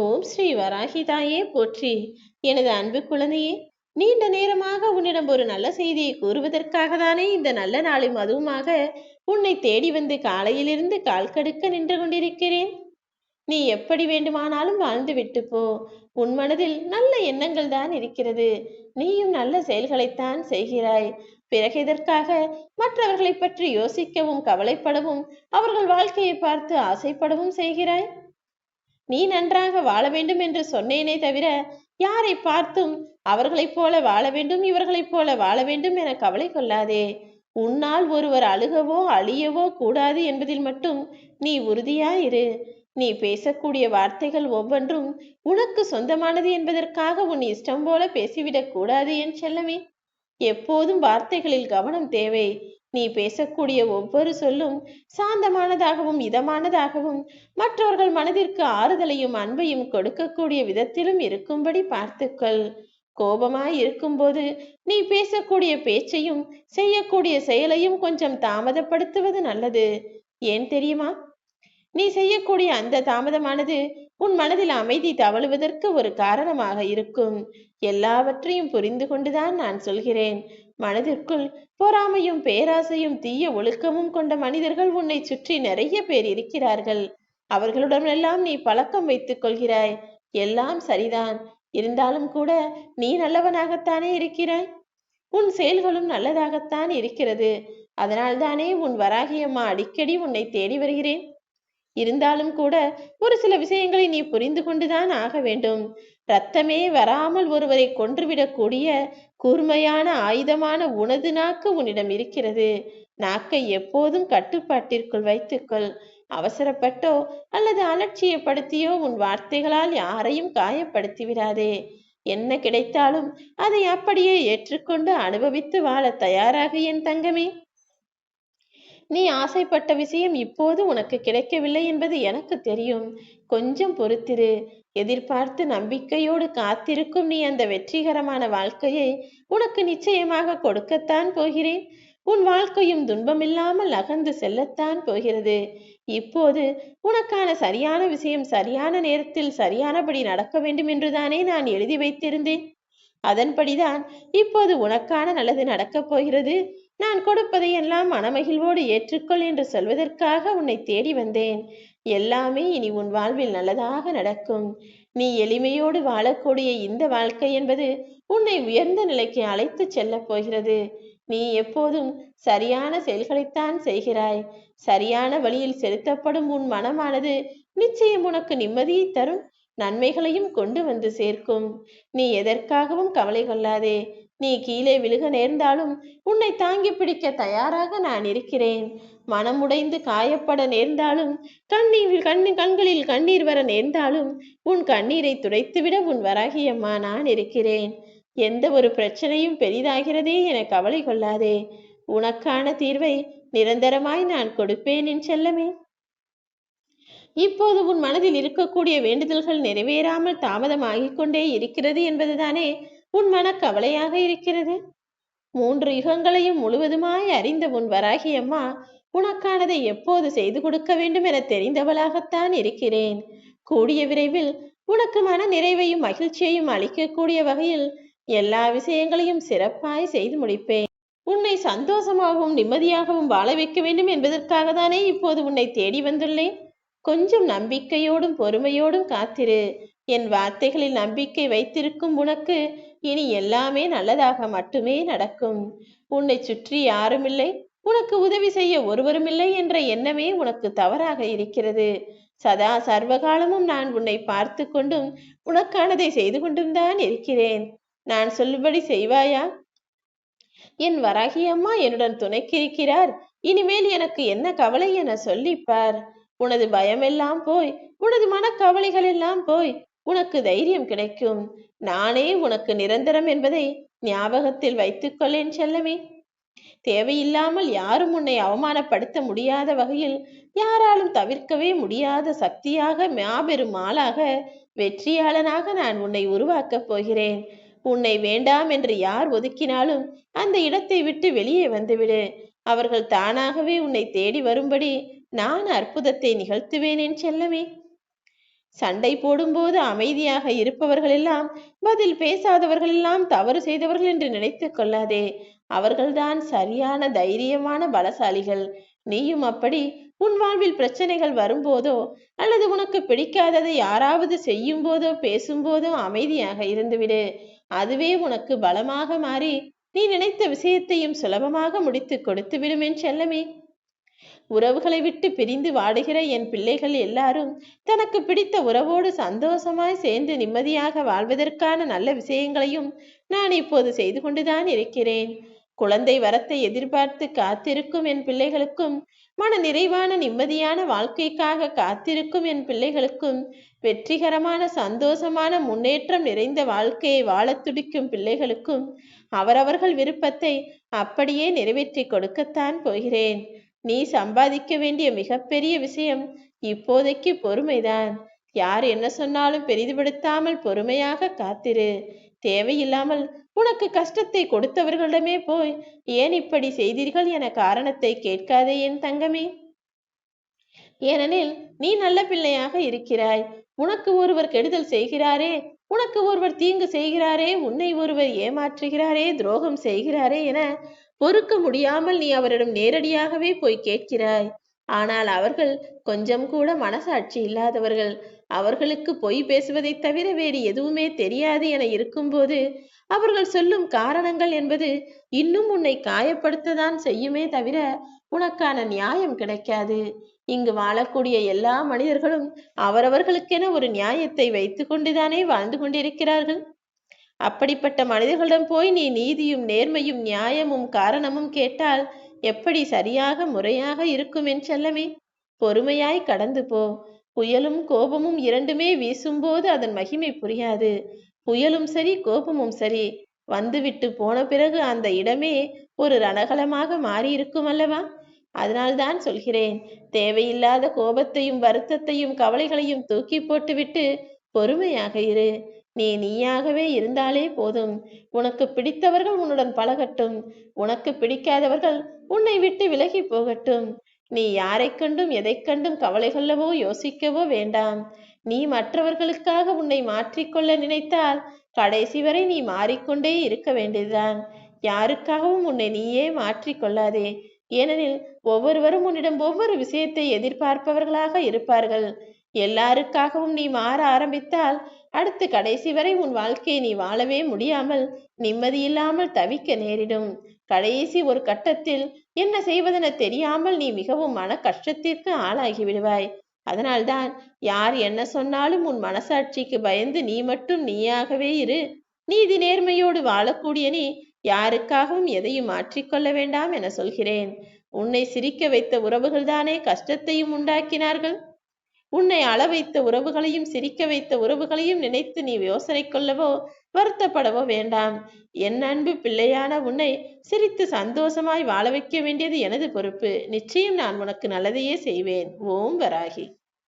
ஓம் ஸ்ரீ வராகிதாயே போற்றி. எனது அன்பு குழந்தையே நீண்ட நேரமாக உன்னிடம் ஒரு நல்ல செய்தியை கூறுவதற்காக தானே இந்த நல்ல நாளும் அதுவுமாக உன்னை தேடி வந்து காலையிலிருந்து கால் கடுக்க நின்று கொண்டிருக்கிறேன். நீ எப்படி வேண்டுமானாலும் வாழ்ந்து விட்டு போ. உன் மனதில் நல்ல எண்ணங்கள் தான் இருக்கிறது. நீயும் நல்ல செயல்களைத்தான் செய்கிறாய். பிறகு எதற்காக மற்றவர்களை பற்றி யோசிக்கவும் கவலைப்படவும் அவர்கள் வாழ்க்கையை பார்த்து ஆசைப்படவும் செய்கிறாய்? நீ நன்றாக வாழ வேண்டும் என்று சொன்னேனே தவிர யாரை பார்த்தும் அவர்களைப் போல வாழ வேண்டும் இவர்களைப் போல வாழ வேண்டும் என கவலை கொள்ளாதே. உன்னால் ஒருவர் அழுகவோ அழியவோ கூடாது என்பதில் மட்டும் நீ உறுதியாயிரு. நீ பேசக்கூடிய வார்த்தைகள் ஒவ்வொன்றும் உனக்கு சொந்தமானது என்பதற்காக உன் இஷ்டம் போல பேசிவிடக் கூடாது என் செல்லமே. எப்போதும் வார்த்தைகளில் கவனம் தேவை. நீ பேசக்கூடிய ஒவ்வொரு சொல்லும் சாந்தமானதாகவும் இதமானதாகவும் மற்றவர்கள் மனதிற்கு ஆறுதலையும் அன்பையும் கொடுக்கக்கூடிய விதத்திலும் இருக்கும்படி பார்த்துக்கொள். கோபமாய் இருக்கும்போது நீ பேசக்கூடிய பேச்சையும் செய்யக்கூடிய செயலையும் கொஞ்சம் தாமதப்படுத்துவது நல்லது. ஏன் தெரியுமா? நீ செய்யக்கூடிய அந்த தாமதமானது உன் மனதில் அமைதி தவழுவதற்கு ஒரு காரணமாக இருக்கும். எல்லாவற்றையும் புரிந்து கொண்டுதான் நான் சொல்கிறேன். மனதிற்குள் பொறாமையும் பேராசையும் தீய ஒழுக்கமும் கொண்ட மனிதர்கள் உன்னை சுற்றி நிறைய பேர் இருக்கிறார்கள். அவர்களுடனெல்லாம் நீ பழக்கம் வைத்துக் கொள்கிறாய். எல்லாம் சரிதான். இருந்தாலும் கூட நீ நல்லவனாகத்தானே இருக்கிறாய்? உன் செயல்களும் நல்லதாகத்தான் இருக்கிறது. அதனால்தானே உன் வராகியம்மா அடிக்கடி உன்னை தேடி வருகிறேன். இருந்தாலும் கூட ஒரு சில விஷயங்களை நீ புரிந்து கொண்டுதான் ஆக வேண்டும். ரத்தமே வராமல் ஒருவரை கொன்றுவிடக்கூடிய கூர்மையான ஆயுதமான உனது நாக்கு உன்னிடம் இருக்கிறது. நாக்கை எப்போதும் கட்டுப்பாட்டிற்குள் வைத்துக்கொள். அவசரப்பட்டோ அல்லது அலட்சியப்படுத்தியோ உன் வார்த்தைகளால் யாரையும் காயப்படுத்தி விடாதே என்ன கிடைத்தாலும் அதை அப்படியே ஏற்றுக்கொண்டு அனுபவித்து வாழ தயாராக என் தங்கமே. நீ ஆசைப்பட்ட விஷயம் இப்போது உனக்கு கிடைக்கவில்லை என்பது எனக்கு தெரியும். கொஞ்சம் பொறுத்திரு. எதிர்பார்த்து நம்பிக்கையோடு காத்திருக்கும் நீ அந்த வெற்றிகரமான வாழ்க்கையை உனக்கு நிச்சயமாக கொடுக்கத்தான் போகிறேன். உன் வாழ்க்கையும் துன்பமில்லாமல் அகன்று செல்லத்தான் போகிறது. இப்போது உனக்கான சரியான விஷயம் சரியான நேரத்தில் சரியானபடி நடக்க வேண்டும் என்றுதானே நான் எழுதி வைத்திருந்தேன். அதன்படிதான் இப்போது உனக்கான நல்லது நடக்கப் போகிறது. நான் கொடுப்பதை எல்லாம் மனமகிழ்வோடு ஏற்றுக்கொள் என்று சொல்வதற்காக உன்னை தேடி வந்தேன். எல்லாமே இனி உன் வாழ்வில் நல்லதாக நடக்கும். நீ எளிமையோடு வாழக்கூடிய இந்த வாழ்க்கை என்பது உன்னை உயர்ந்த நிலைக்கு அழைத்து செல்லப் போகிறது. நீ எப்போதும் சரியான செயல்களைத்தான் செய்கிறாய். சரியான வழியில் செலுத்தப்படும் உன் மனமானது நிச்சயம் உனக்கு நிம்மதியை தரும் நன்மைகளையும் கொண்டு வந்து சேர்க்கும். நீ எதற்காகவும் கவலை கொள்ளாதே. நீ கீழே விழுக நேர்ந்தாலும் உன்னை தாங்கி பிடிக்க தயாராக நான் இருக்கிறேன். மனமுடைந்து காயப்பட நேர்ந்தாலும் கண்ணீர் கண்ணு கண்களில் கண்ணீர் வர நேர்ந்தாலும் உன் கண்ணீரை துடைத்துவிட உன் வராகியம்மா நான் இருக்கிறேன். எந்த ஒரு பிரச்சனையும் பெரிதாகிறதே என கவலை கொள்ளாதே. உனக்கான தீர்வை நிரந்தரமாய் நான் கொடுப்பேன் என் செல்லமே. இப்போது உன் மனதில் இருக்கக்கூடிய வேண்டுதல்கள் நிறைவேறாமல் தாமதமாகிக் கொண்டே இருக்கிறது என்பதுதானே உன் மன கவலையாக இருக்கிறது. மூன்று யுகங்களையும் முழுவதுமாய் அறிந்த உன் வராகி அம்மா உனக்கானதை எப்போது செய்து கொடுக்க வேண்டும் என தெரிந்தவளாகத்தான் இருக்கிறேன். கூடிய விரைவில் உனக்கு மன நிறைவையும் மகிழ்ச்சியையும் அளிக்கக்கூடிய வகையில் எல்லா விஷயங்களையும் சிறப்பாய் செய்து முடிப்பேன். உன்னை சந்தோஷமாகவும் நிம்மதியாகவும் வாழ வைக்க வேண்டும் என்பதற்காக தானே இப்போது உன்னை தேடி வந்துள்ளேன். கொஞ்சம் நம்பிக்கையோடும் பொறுமையோடும் காத்திரு. என் வார்த்தைகளில் நம்பிக்கை வைத்திருக்கும் உனக்கு இனி எல்லாமே நல்லதாக மட்டுமே நடக்கும். உன்னை சுற்றி யாருமில்லை உனக்கு உதவி செய்ய ஒருவருமில்லை என்ற எண்ணமே உனக்கு தவறாக இருக்கிறது. சதா சர்வகாலமும் நான் உன்னை பார்த்து கொண்டும் உனக்கானதை செய்து கொண்டும் தான் இருக்கிறேன். நான் சொல்லுபடி செய்வாயா? என் வராகி அம்மா என்னுடன் துணைக்கிருக்கிறார் இனிமேல் எனக்கு என்ன கவலை என சொல்லிப்பார். உனது பயமெல்லாம் போய் உனது மனக்கவலைகள் எல்லாம் போய் உனக்கு தைரியம் கிடைக்கும். நானே உனக்கு நிரந்தரம் என்பதை ஞாபகத்தில் வைத்துக்கொள்ளேன் செல்லமே. தேவையில்லாமல் யாரும் உன்னை அவமானப்படுத்த முடியாத வகையில் யாராலும் தவிர்க்கவே முடியாத சக்தியாக மாபெரும் ஆளாக வெற்றியாளனாக நான் உன்னை உருவாக்கப் போகிறேன். உன்னை வேண்டாம் என்று யார் ஒதுக்கினாலும் அந்த இடத்தை விட்டு வெளியே வந்துவிடு. அவர்கள் தானாகவே உன்னை தேடி வரும்படி நான் அற்புதத்தை நிகழ்த்துவேனேன் செல்லமே. சண்டை போடும்போது அமைதியாக இருப்பவர்கள் எல்லாம் பதில் பேசாதவர்கள் எல்லாம் தவறு செய்தவர்கள் என்று நினைத்துக் கொள்ளாதே. அவர்கள்தான் சரியான தைரியமான பலசாலிகள். நீயும் அப்படி உன் வாழ்வில் பிரச்சனைகள் வரும்போதோ அல்லது உனக்கு பிடிக்காததை யாராவது செய்யும் போதோ பேசும்போதோ அமைதியாக இருந்துவிடு. அதுவே உனக்கு பலமாக மாறி நீ நினைத்த விஷயத்தையும் சுலபமாக முடித்து கொடுத்து விடும் என் செல்லமே. உறவுகளை விட்டு பிரிந்து வாடுகிற என் பிள்ளைகள் எல்லாரும் தனக்கு பிடித்த உறவோடு சந்தோஷமாய் சேர்ந்து நிம்மதியாக வாழ்வதற்கான நல்ல விஷயங்களையும் நான் இப்போது செய்து கொண்டுதான் இருக்கிறேன். குழந்தை வரத்தை எதிர்பார்த்து காத்திருக்கும் என் பிள்ளைகளுக்கும் மன நிறைவான நிம்மதியான வாழ்க்கைக்காக காத்திருக்கும் என் பிள்ளைகளுக்கும் வெற்றிகரமான சந்தோஷமான முன்னேற்றம் நிறைந்த வாழ்க்கையை வாழத் துடிக்கும் பிள்ளைகளுக்கும் அவரவர்கள் விருப்பத்தை அப்படியே நிறைவேற்றி கொடுக்கத்தான் போகிறேன். நீ சம்பாதிக்க வேண்டிய மிகப்பெரிய விஷயம் இப்போதைக்கு பொறுமைதான். யார் என்ன சொன்னாலும் பெரிதுபடுத்தாமல் பொறுமையாக காத்திரு. தேவையில்லாமல் உனக்கு கஷ்டத்தை கொடுத்தவர்களிடமே போய் ஏன் இப்படி செய்தீர்கள் என காரணத்தை கேட்காதே என் தங்கமே. ஏனெனில் நீ நல்ல பிள்ளையாக இருக்கிறாய். உனக்கு ஒருவர் கெடுதல் செய்கிறாரே உனக்கு ஒருவர் தீங்கு செய்கிறாரே உன்னை ஒருவர் ஏமாற்றுகிறாரே துரோகம் செய்கிறாரே என பொறுக்க முடியாமல் நீ அவரிடம் நேரடியாகவே போய் கேட்கிறாய். ஆனால் அவர்கள் கொஞ்சம் கூட மனசாட்சி இல்லாதவர்கள். அவர்களுக்கு பொய் பேசுவதை தவிர வேறு எதுவுமே தெரியாது என இருக்கும்போது அவர்கள் சொல்லும் காரணங்கள் என்பது இன்னும் உன்னை காயப்படுத்ததான் செய்யுமே தவிர உனக்கான நியாயம் கிடைக்காது. இங்கு வாழக்கூடிய எல்லா மனிதர்களும் அவரவர்களுக்கென ஒரு நியாயத்தை வைத்து கொண்டுதானே வாழ்ந்து கொண்டிருக்கிறார்கள்? அப்படிப்பட்ட மனிதர்களிடம் போய் நீ நீதியும் நேர்மையும் நியாயமும் காரணமும் கேட்டால் எப்படி சரியாக முறையாக இருக்கும் என் செல்லமே? பொறுமையாய் கடந்து போ. புயலும் கோபமும் இரண்டுமே வீசும்போது அதன் மகிமை புரியாது. புயலும் சரி கோபமும் சரி. வந்துவிட்டு போன பிறகு அந்த இடமே ஒரு ரணகலமாக மாறியிருக்கும் அல்லவா அதனால்தான் சொல்கிறேன் தேவையில்லாத கோபத்தையும் வருத்தத்தையும் கவலைகளையும் தூக்கி போட்டுவிட்டு பொறுமையாக இரு. நீ நீயாகவே இருந்தாலே போதும். உனக்கு பிடித்தவர்கள் உன்னுடன் பழகட்டும். உனக்கு பிடிக்காதவர்கள் உன்னை விட்டு விலகி போகட்டும். நீ யாரைக் கண்டும் எதைக் கண்டும் கவலை கொள்ளவோ யோசிக்கவோ வேண்டாம். நீ மற்றவர்களுக்காக உன்னை மாற்றிக்கொள்ள நினைத்தால் கடைசி வரை நீ மாறிக்கொண்டே இருக்க வேண்டியதுதான். யாருக்காகவும் உன்னை நீயே மாற்றிக்கொள்ளாதே ஏனெனில் ஒவ்வொருவரும் உன்னிடம் ஒவ்வொரு விஷயத்தை எதிர்பார்ப்பவர்களாக இருப்பார்கள். எல்லாருக்காகவும் நீ மாற ஆரம்பித்தால் அடுத்து கடைசி வரை உன் வாழ்க்கையை நீ வாழவே முடியாமல் நிம்மதியில்லாமல் தவிக்க நேரிடும். கடைசி ஒரு கட்டத்தில் என்ன செய்வதென தெரியாமல் நீ மிகவும் மன கஷ்டத்திற்கு ஆளாகி விடுவாய். அதனால்தான் யார் என்ன சொன்னாலும் உன் மனசாட்சிக்கு பயந்து நீ மட்டும் நீயாகவே இரு. நீதி நேர்மையோடு வாழக்கூடிய நீ யாருக்காகவும் எதையும் மாற்றிக்கொள்ள வேண்டாம் என சொல்கிறேன். உன்னை சிரிக்க வைத்த உறவுகள்தானே கஷ்டத்தையும் உண்டாக்கினார்கள்? உன்னை அள வைத்த உறவுகளையும் சிரிக்க வைத்த உறவுகளையும் நினைத்து நீ யோசனை கொள்ளவோ வருத்தப்படவோ வேண்டாம். என் அன்பு பிள்ளையான உன்னை சிரித்து சந்தோஷமாய் வாழ வைக்க வேண்டியது எனது பொறுப்பு. நிச்சயம் நான் உனக்கு நல்லதையே செய்வேன். ஓம் வராகி.